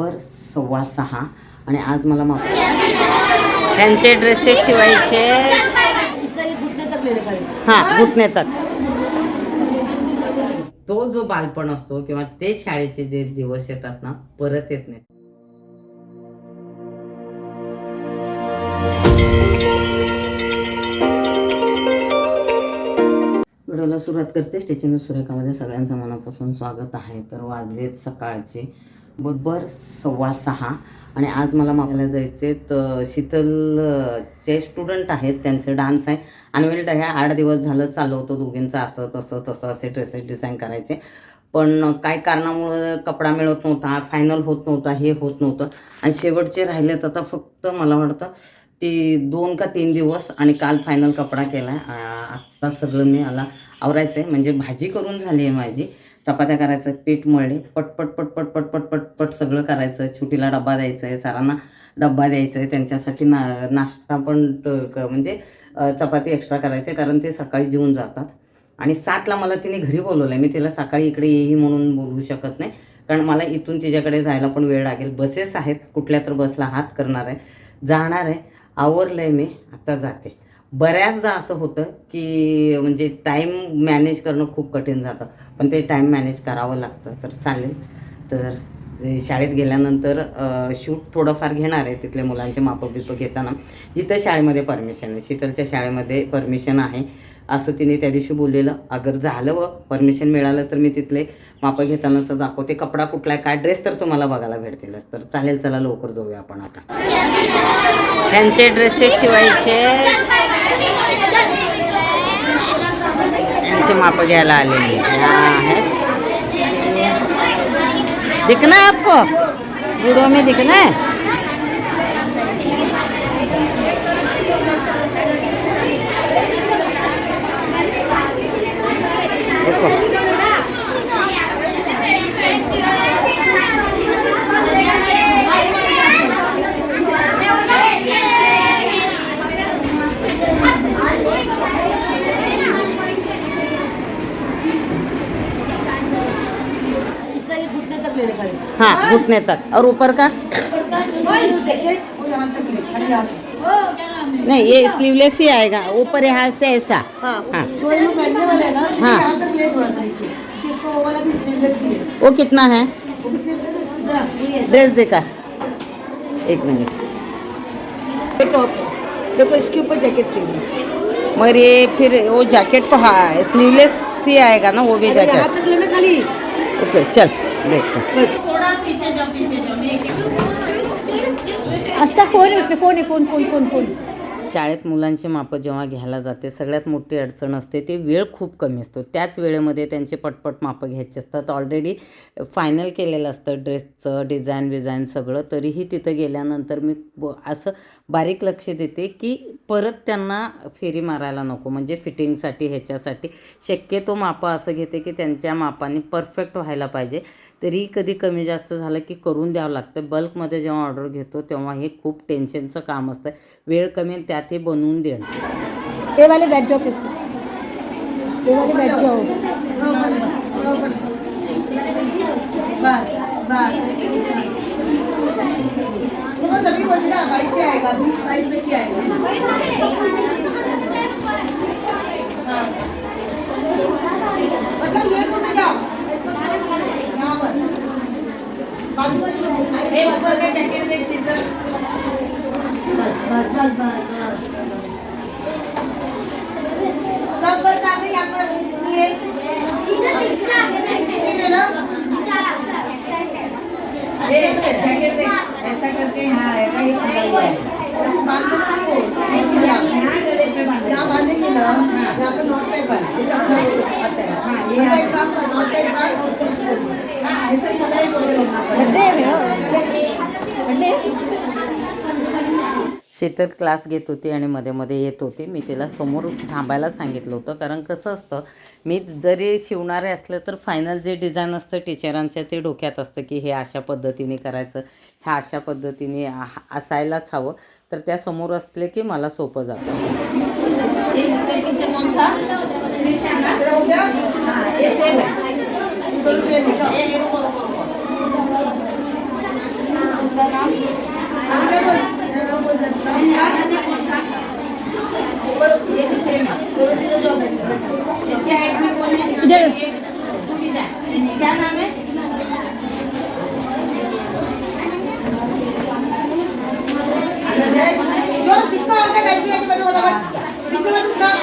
बरोबर सव्वा सहा. आणि आज मला माफ त्यांचे ड्रेसेस शिवायचे. हा हां घुटणे तक. तो जो बालपण असतो किंवा ते शाळेचे जे दिवस येतात ना परत येत नाही व्हिडिओला सुरुवात करते. स्टेचिंग सुरेखामध्ये सगळ्यांचं मनापासून स्वागत आहे. तर वाजलेत सकाळचे. बरोबर सव्वा सहा. आणि आज मला मागायला जायचे तर शीतलचे स्टुडंट आहेत त्यांचे डान्स आहे. अनवेल ह्या आठ दिवस झालं चालवतो दोघींचं असं तसं तसं असे ड्रेसेस डिझाईन करायचे. पण काय कारणामुळं कपडा मिळत नव्हता फायनल होत नव्हता हे होत नव्हतं. आणि शेवटचे राहिलेत आता फक्त मला वाटतं ती दोन का तीन दिवस आणि काल फायनल कपडा केला आहे आत्ता सगळं मी आला आवरायचं आहे म्हणजे भाजी करून झाली आहे माझी. चपात्या करायचं पीठ मळले पटपट पटपट पटपट पटपट सगळं करायचं. छुटीला डब्बा द्यायचा आहे सरांना डब्बा द्यायचा आहे त्यांच्यासाठी ना नाश्ता पण क- म्हणजे चपाती एक्स्ट्रा करायचे कारण ते सकाळी जेवून जातात. आणि सातला मला तिने घरी बोलवलं आहे मी तिला सकाळी इकडे येई म्हणून बोलवू शकत नाही. कारण मला इथून तिच्याकडे जायला पण वेळ लागेल. बसेस आहेत. कुठल्या तर बसला हात करणार आहे. जाणार आहे. आवरलं आहे मी. आता जाते. बऱ्याचदा असं होतं की म्हणजे टाईम मॅनेज करणं खूप कठीण जातं. पण ते टाईम मॅनेज करावं लागतं तर चालेल. तर जे शाळेत गेल्यानंतर शूट थोडंफार घेणार आहे तिथल्या मुलांचे मापं बिपं घेताना. जिथं शाळेमध्ये परमिशन आहे शीतलच्या शाळेमध्ये परमिशन आहे. असं तिने त्या दिवशी बोललेलं. अगर झालं व परमिशन मिळालं तर मी तिथले मापं घेतानाचं दाखवते. कपडा कुठला आहे काय ड्रेस तर तुम्हाला बघायला भेटतीलच. तर चालेल चला लवकर जाऊया आपण आता. त्यांचे ड्रेसेस शिवायचे. त्यांचे माप घ्यायला आले मी दिखना है आपको? वीडियो में दिखना है? तक ले लेकर हाँ। घुटने तक। और ऊपर का? जैकेट वो यहाँ तक ले खाली यहाँ तक। नहीं ये स्लीवलेस ही आएगा ऊपर यहाँ से ऐसा। हाँ हाँ। जो ये लोग पहनने वाले हैं ना इसके हाँ। यहाँ तक ले थोड़ा सा नीचे। क्योंकि इसको वो वाला भी स्लीवलेस ही है। वो कितना है? वो भी स्लीवलेस है इधर आ, ये है। ड्रेस देखा। एक मिनट। ये टॉप है। देखो इसके ऊपर जैकेट चाहिए। मगर ये फिर वो जैकेट को हाँ स्लीवलेस ही आएगा ना वो भी अरे यहाँ जैकेट तक लेना खाली। ओके चल। देखते बस असता phone phone phone phone phone phone शाळेत मुलांची मापं जेव्हा घ्यायला जाते सगळ्यात मोठी अडचण असते ते वेळ खूप कमी असतो. त्याच वेळेमध्ये त्यांचे पटपट मापं घ्यायचे असतात. ऑलरेडी फायनल केलेलं असतं ड्रेसचं डिझाईन विझाईन सगळं तरीही तिथं गेल्यानंतर मी ब- असं बारीक लक्ष देते की परत त्यांना फेरी मारायला नको. म्हणजे फिटिंगसाठी ह्याच्यासाठी शक्यतो मापं असं घेते की त्यांच्या मापाने परफेक्ट व्हायला पाहिजे. तरी कधी कमी जास्त झालं की करून द्यावं लागतं. बल्कमध्ये जेव्हा ऑर्डर घेतो तेव्हा हे खूप टेन्शनचं काम असतं. वेळ कमी त्यात हे बनवून देणं. ये वाले ऊपर ले। बस बस देखो तभी बोल रही ना बाईस से आएगा बीस बाईस तक ही आएगा हाँ। मतलब ये तो मेरा ये तो यहाँ पर बाजू बाजू बस बस बस बस सब बस आ गई यहाँ पर जितनी है है ऐसा करके यहाँ बांधेंगे ना यहाँ पर नॉट आता है. काम कर नॉट बांध और शीतल क्लास घेत होती आणि मध्ये मध्ये येत होती. मी तिला समोर थांबायला सांगितलं होतं. कारण कसं असतं मी जरी शिवणारे असलं तर फायनल जे डिझाईन असतं टीचरांच्या ते डोक्यात असतं की हे अशा पद्धतीने करायचं ह्या अशा पद्धतीने असायलाच हवं. तर त्या समोर असले की मला सोपं जातं. इधर क्या नाम है जो किसका होता है बैठ भी आके बैठो बताओ किसमें बैठो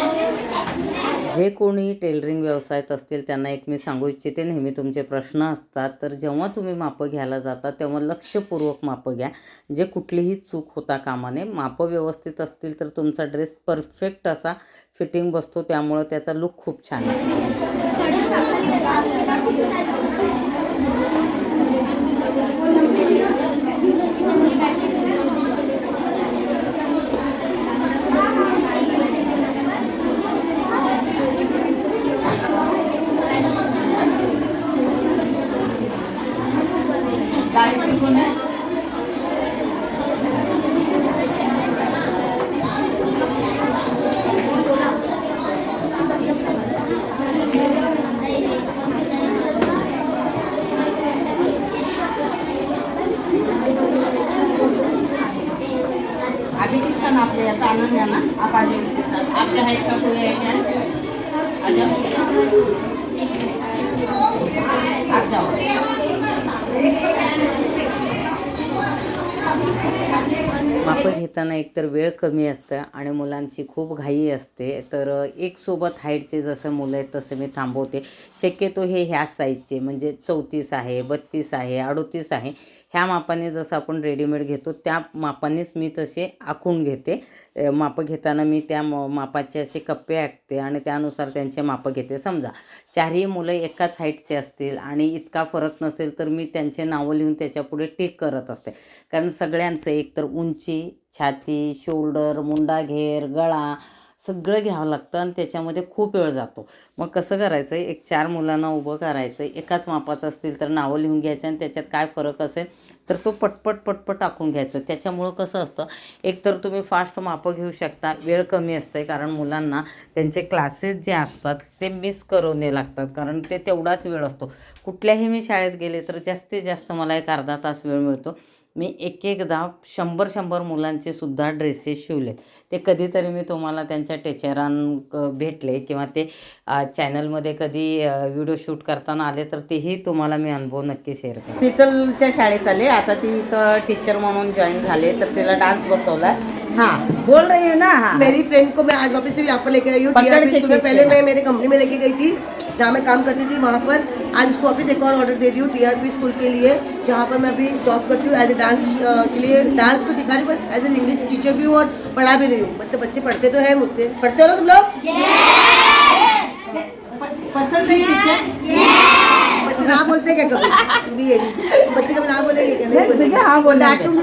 जे कोणी टेलरिंग व्यवसायात असतील त्यांना एक मी सांगू इच्छिते नेहमी तुमचे प्रश्न असतात. तर जेव्हा तुम्ही मापं घ्यायला जाता तेव्हा लक्षपूर्वक मापं घ्या. जे कुठलीही चूक होता कामाने मापं व्यवस्थित असतील तर तुमचा ड्रेस परफेक्ट असा फिटिंग बसतो त्यामुळं त्याचा लुक खूप छान असतो अभी किसका नाप लिया था आनंद है ना आप आ जाइए आपके हाइट का कोई है क्या आ जाओ आप जाओ मापं घेताना एकतर वेळ कमी असतं आणि मुलांची खूप घाई असते. तर एक सोबत हाईटचे जसं मुलं आहेत तसं मी थांबवते. शक्यतो हे ह्या साईजचे म्हणजे चौतीस आहे बत्तीस आहे अडोतीस आहे. ह्या मापाने जसं आपण रेडीमेड घेतो त्या मापानेच मी तसे आखून घेते. मापं घेताना मी त्या म मापाचे असे कप्पे आखते आणि त्यानुसार त्यांचे मापं घेते. समजा चारही मुलं एकाच हाईटचे असतील आणि इतका फरक नसेल तर मी त्यांचे नावं लिहून त्याच्यापुढे टिक करत असते. कारण सगळ्यांचं एकतर उंची छाती शोल्डर मुंडा घेर गळा सगळं घ्यावं लागतं आणि त्याच्यामध्ये खूप वेळ जातो. मग कसं करायचं आहे एक चार मुलांना उभं करायचं आहे एकाच मापाचं असतील तर नावं लिहून घ्यायचं आणि त्याच्यात काय फरक असेल तर तो पटपट पटपट टाकून घ्यायचं. त्याच्यामुळं कसं असतं? एकतर तुम्ही फास्ट मापं घेऊ शकता. वेळ कमी असते कारण मुलांना त्यांचे क्लासेस जे असतात ते मिस करवणे लागतात कारण ते तेवढाच वेळ असतो. कुठल्याही मी शाळेत गेले तर जास्तीत जास्त मला एक अर्धा तास वेळ मिळतो. मी एक एकदा शंभर शंभर मुलांचे सुद्धा ड्रेसेस शिवलेत. ते कधीतरी मी तुम्हाला त्यांच्या टीचरां भेटले किंवा ते चॅनलमध्ये कधी व्हिडिओ शूट करताना आले तर तेही तुम्हाला मी अनुभव नक्की शेअर करते. शीतलच्या शाळेत आले. आता ती इथं टीचर म्हणून जॉईन झाले तर तिला डान्स बसवला. हाँ। बोल रही है ना हाँ। मेरी फ्रेंड को मैं आज वापस से यहाँ पर लेकर आई हूँ पहले मैं मेरे कंपनी में लेके गई थी जहाँ मैं काम करती थी वहाँ पर। आज उसको वापस एक और ऑर्डर दे रही हूँ टीआरपी स्कूल के लिए जहाँ पर मैं अभी जॉब करती हूँ एज ए डांस के लिए। डांस तो सिखा रही हूँ एज ए इंग्लिश टीचर भी हूँ और पढ़ा भी रही हूँ। मतलब बच्चे पढ़ते तो हैं मुझसे। पढ़ते हो ना तुम लोग? पसंद है टीचर ना बोलते क्या कभी? भी बच्चे कभी ना बोलेंगे क्या? नहीं बोलेंगे। हाँ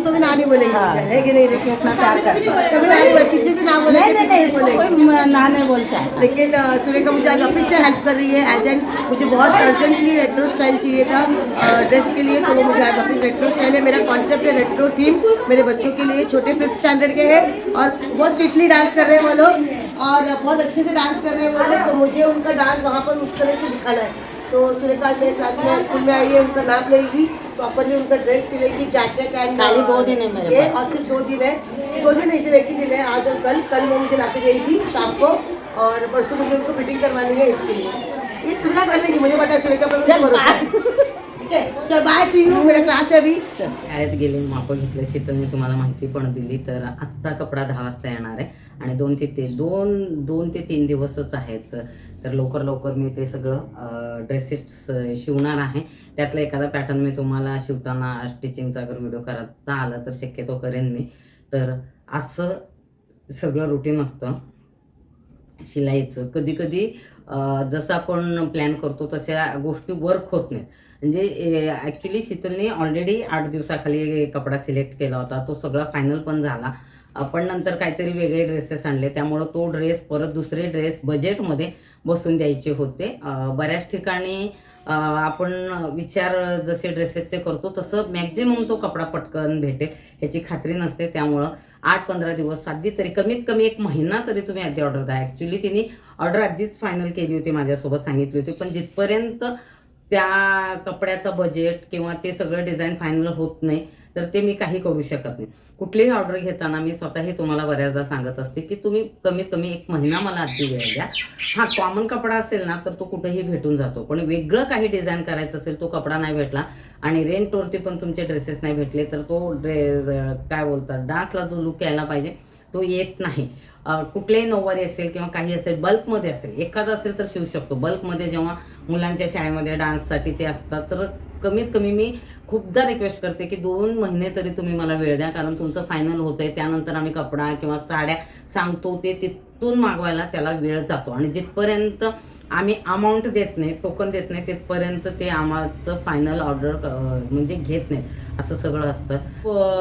तो ना नहीं बोलेंगे हाँ। है कि नहीं रे? कितना प्यार करता कभी ना नहीं पीछे से ना बोलेंगे नहीं नहीं बोलेंगे ना नहीं बोलता लेकिन मुझे आज ऑफ़िस से हेल्प कर रही है एज एन मुझे बहुत अर्जेंटली रेट्रो स्टाइल चाहिए था ड्रेस के लिए तो वो मुझे आज ऑफ़िस रेट्रो स्टाइल है। मेरा कॉन्सेप्ट है रेट्रो थीम मेरे बच्चों के लिए। छोटे फिफ्थ स्टैंडर्ड के हैं और बहुत स्वीटली डांस कर रहे हैं वो लोग। और बहुत अच्छे से डांस कर रहे हैं वो लोग तो मुझे उनका डांस वहाँ पर उस तरह से दिखाना है। तो सुरेखा आज मेरे क्लास में स्कूल में आई है उनका नाम लेगी प्रॉपरली उनका ड्रेस सिलेगी जैकेट एंड खाली दो दिन है मेरे ये। और सिर्फ दो दिन है। दो दिन एक ही दिन है। आज और कल कल वो मुझे लाके देगी शाम को और परसों मुझे उनको फिटिंग करवानी है इसके लिए। ये सुरेखा कर लेगी मुझे पता है चल, ठीक है? चल बाय सी यू मेरा क्लास है अभी। शाळेत गेले मापं घेतलं शीतलने तुम्हाला माहिती पण दिली तर आत्ता कपडा दहा वाजता येणार आहे. आणि दोन ते ते दोन दोन ते तीन दिवसच आहेत. तर लवकर लवकर मी ते सगळं ड्रेसेस शिवणार आहे. त्यातला एखादा पॅटर्न मी तुम्हाला शिवताना स्टिचिंगचा अगर व्हिडिओ करता आला तर शक्यतो करेन मी. तर असं सगळं रुटीन असतं. शिलाईचं. कधी कधी जसं आपण प्लॅन करतो तशा गोष्टी वर्क होत नाहीत. म्हणजे ॲक्च्युली शीतलने ऑलरेडी आठ दिवसाखाली कपडा सिलेक्ट केला होता. तो सगळा फायनल पण झाला. आपण नंतर काहीतरी वेगळे ड्रेसेस आणले. त्यामुळं तो ड्रेस परत दुसरे ड्रेस बजेटमध्ये बसून द्यायचे होते. बऱ्याच ठिकाणी आपण विचार जसे ड्रेसेसचे करतो तसं मॅक्झिमम तो कपडा पटकन भेटेल ह्याची खात्री नसते. त्यामुळं आठ पंधरा दिवस आधी तरी कमीत कमी एक महिना तरी तुम्ही आधी ऑर्डर द्या. ॲक्च्युली तिने ऑर्डर आधीच फायनल केली होती माझ्यासोबत सांगितली होती. पण जिथपर्यंत त्या कपड्याचं बजेट किंवा ते सगळं डिझाईन फायनल होत नाही तर ते मी काही करू शकत नाही. कुठलीही ऑर्डर घेताना मी स्वतःही तुम्हाला बऱ्याचदा सांगत असते की तुम्ही कमीत कमी एक महिना मला आधी वेळ द्या. हा कॉमन कपडा असेल ना तर तो कुठेही भेटून जातो. पण वेगळं काही डिझाईन करायचं असेल तो कपडा नाही भेटला आणि रेंटवरती पण तुमचे ड्रेसेस नाही भेटले तर तो ड्रेस काय बोलतात डान्सला जो लुक यायला पाहिजे तो येत नाही. कुठलेही नऊवारी असेल किंवा काही असेल बल्कमध्ये असेल एखादा असेल तर शिवू शकतो. बल्कमध्ये जेव्हा मुलांच्या शाळेमध्ये डान्ससाठी ते असतात तर कमीत कमी मी खूपदा रिक्वेस्ट करते की दोन महिने तरी तुम्ही मला वेळ द्या कारण तुमचं फायनल होतं आहे त्यानंतर आम्ही कपडा किंवा साड्या सांगतो ते तिथून मागवायला त्याला वेळ जातो. आणि जिथपर्यंत आम्ही अमाऊंट देत नाही टोकन देत नाही तिथपर्यंत ते आम्हाचं फायनल ऑर्डर म्हणजे घेत नाही. असं सगळं असतं.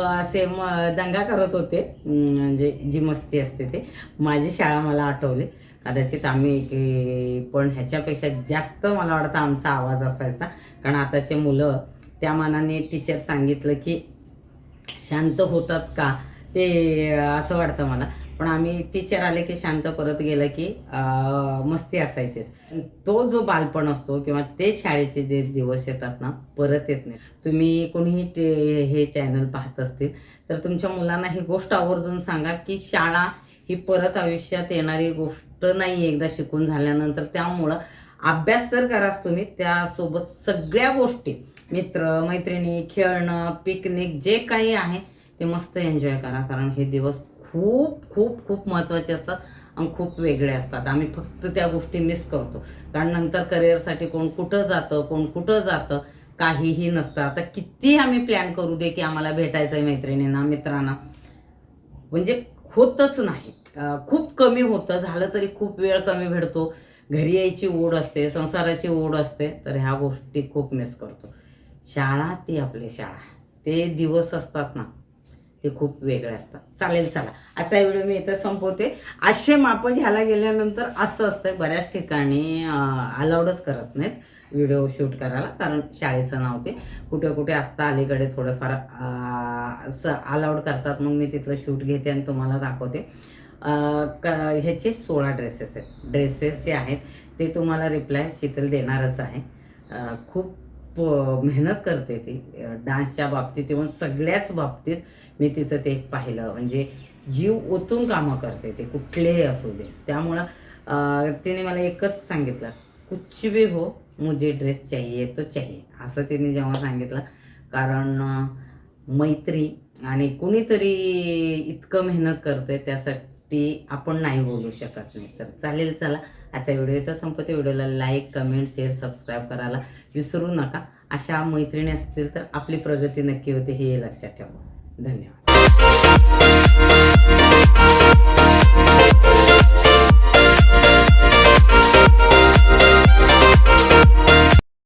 असे म दंगा करत होते. म्हणजे जी मस्ती असते ते. माझी शाळा मला आठवली. कदाचित आम्ही पण ह्याच्यापेक्षा जास्त मला वाटतं आमचा आवाज असायचा. कारण आताचे मुलं त्या मानाने टीचर सांगितलं की शांत होतात का? ते असं वाटतं मला. पण आम्ही टीचर आले की शांत परत गेलं की मस्ती असायचीच. तो जो बालपण असतो किंवा ते शाळेचे जे दिवस येतात ना परत येत नाही तुम्ही कोणीही हे चॅनल पाहत असतील तर तुमच्या मुलांना ही गोष्ट आवर्जून सांगा की शाळा ही परत आयुष्यात येणारी गोष्ट नाही एकदा शिकून झाल्यानंतर त्यामुळं अभ्यास तर कराच तुम्ही त्यासोबत सगळ्या गोष्टी मित्र मैत्रिणी खेळणं पिकनिक जे काही आहे ते मस्त एन्जॉय करा. कारण हे दिवस खूप खूप खूप महत्त्वाचे असतात आणि खूप वेगळे असतात. आम्ही फक्त त्या गोष्टी मिस करतो. कारण नंतर करिअरसाठी कोण कुठं जातं कोण कुठं जातं काहीही नसतं. आता किती आम्ही प्लॅन करू दे की आम्हाला भेटायचं आहे मैत्रिणींना मित्रांना. म्हणजे होतच नाही. खूप कमी होतं. झालं तरी खूप वेळ कमी भेटतो. घरी यायची ओढ असते संसाराची ओढ असते. तर ह्या गोष्टी खूप मिस करतो. शाळा ती आपली शाळा. ते दिवस असतात ना. ते खूप वेगळे असतात. चालेल चला. आजचा व्हिडिओ मी इथं संपवते. असे माप घ्यायला गेल्यानंतर असं असतं बऱ्याच ठिकाणी अलाउडच करत नाहीत व्हिडिओ शूट करायला कारण शाळेचं नाव ते. कुठे कुठे आत्ता अलीकडे थोडंफार असं अलाउड करतात. मग मी तिथलं शूट घेते आणि तुम्हाला दाखवते. क- ह्याचे सोळा ड्रेसेस आहेत. ड्रेसेस जे आहेत ते तुम्हाला रिप्लाय शीतल देणारच आहे. खूप मेहनत करते ती. डान्सच्या बाबतीत येऊन सगळ्याच बाबतीत मी तिचं ते एक पाहिलं. म्हणजे जीव ओतून कामं करते ते कुठलेही असू दे. त्यामुळं तिने मला एकच सांगितलं कुछ भी हो मुझे ड्रेस चाहिए तो चाहिए. असं तिने जेव्हा सांगितलं कारण मैत्री आणि कुणीतरी इतकं मेहनत करतोय त्यासाठी आपण नाही बोलू शकत नाही. तर चालेल चला. आजचा व्हिडिओ तर संपते. व्हिडिओला लाईक कमेंट शेअर सबस्क्राईब करायला विसरू नका. अशा मैत्रिणी असतील तर आपली प्रगती नक्की होते हे लक्षात ठेवा. धन्यवाद.